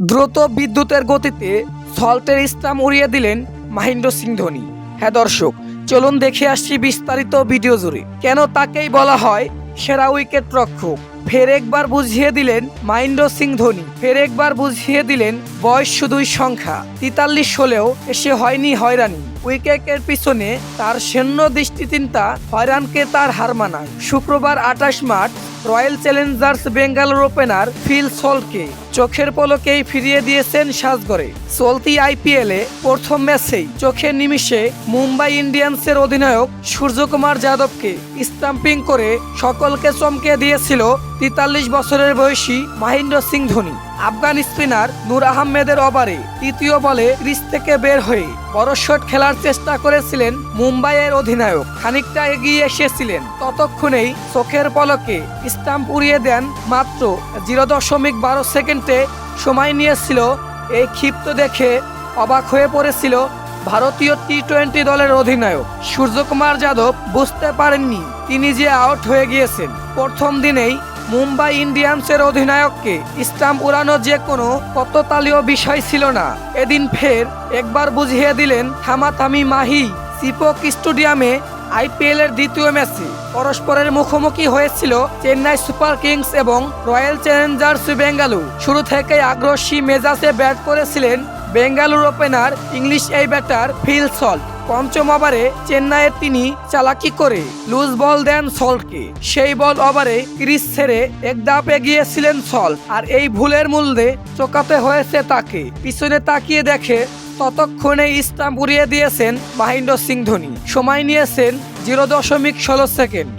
দ্রুত বিদ্যুতের গতিতে সল্টের ইসলাম উড়িয়ে দিলেন মাহিন্দ্র সিং ধোনি। হ্যাঁ দর্শক, চলুন দেখে আসছি বিস্তারিত ভিডিও জুড়ে। কেন তাকেই বলা হয় সেরা উইকেট রক্ষক? ফের একবার বুঝিয়ে দিলেন মাহিন্দ্র সিং ধোনি। ফের একবার বুঝিয়ে দিলেন বয়স শুধুই সংখ্যা। তিতাল্লিশ হলেও এসে হয়নি হয়রানি। উইকেটের পিছনে তার সৈন্য দৃষ্টিচিন্তা, হয়রানকে তার হার মানায় শুক্রবার আঠাশ March, Royal Challengers Bangalore opener Phil সলকে চোখের পলকেই ফিরিয়ে দিয়েছেন সাজগড়ে চলতি আইপিএলে প্রথম ম্যাচেই চোখের নিমিষে মুম্বাই ইন্ডিয়ান্সের অধিনায়ক সূর্যকুমার যাদবকে স্টাম্পিং করে সকলকে চমকে দিয়েছিল তেতাল্লিশ বছরের বয়সী মহেন্দ্র সিং ধোনি। আফগান স্পিনার নূর আহমেদের ওভারে তৃতীয় বলে ক্রিজ থেকে বের হয়ে বড় শট খেলার চেষ্টা করেছিলেন মুম্বাইয়ের অধিনায়ক। খানিকটা এগিয়ে এসেছিলেন। ততক্ষণেই চোখের পলকে স্টাম্প উড়িয়ে দেন মাত্র জিরো দশমিক বারো সেকেন্ডে সময় নিয়েছিল। এই ক্ষিপ্ত দেখে অবাক হয়ে পড়েছিল ভারতীয় টি টোয়েন্টি দলের অধিনায়ক। সূর্যকুমার যাদব বুঝতে পারেননি তিনি যে আউট হয়ে গিয়েছেন। প্রথম দিনেই মুম্বাই ইন্ডিয়ান্সের অধিনায়ককে স্টাম্প উড়ানো যে কোনো কততালীয় বিষয় ছিল না। এদিন ফের একবার বুঝিয়ে দিলেন থামাথামি মাহি সিপক স্টেডিয়ামে আইপিএল এর দ্বিতীয় ম্যাচে। পরস্পরের মুখোমুখি হয়েছিল চেন্নাই সুপার কিংস এবং রয়্যাল চ্যালেঞ্জার্স বেঙ্গালুরু। শুরু থেকে আগ্রাসী মেজাজে ব্যাট করেছিলেন বেঙ্গালুরু ওপেনার, ইংলিশ এই ব্যাটার ফিল সল্ট। পঞ্চম ওভারে চেন্নাইয়ের তিনি চালাকি করে লুজ বল দেন সল্টকে। সেই বল ওভারে ক্রিস ছেড়ে এক ধাপ এগিয়েছিলেন সল্ট, আর এই ভুলের মূল্যে চোকাতে হয়েছে তাকে। পিছনে তাকিয়ে দেখে ততক্ষণে ইস্তাম উড়িয়ে দিয়েছেন মাহিন্দ্র সিং ধোনি সময় নিয়েছেন জিরো দশমিক ষোলো সেকেন্ড।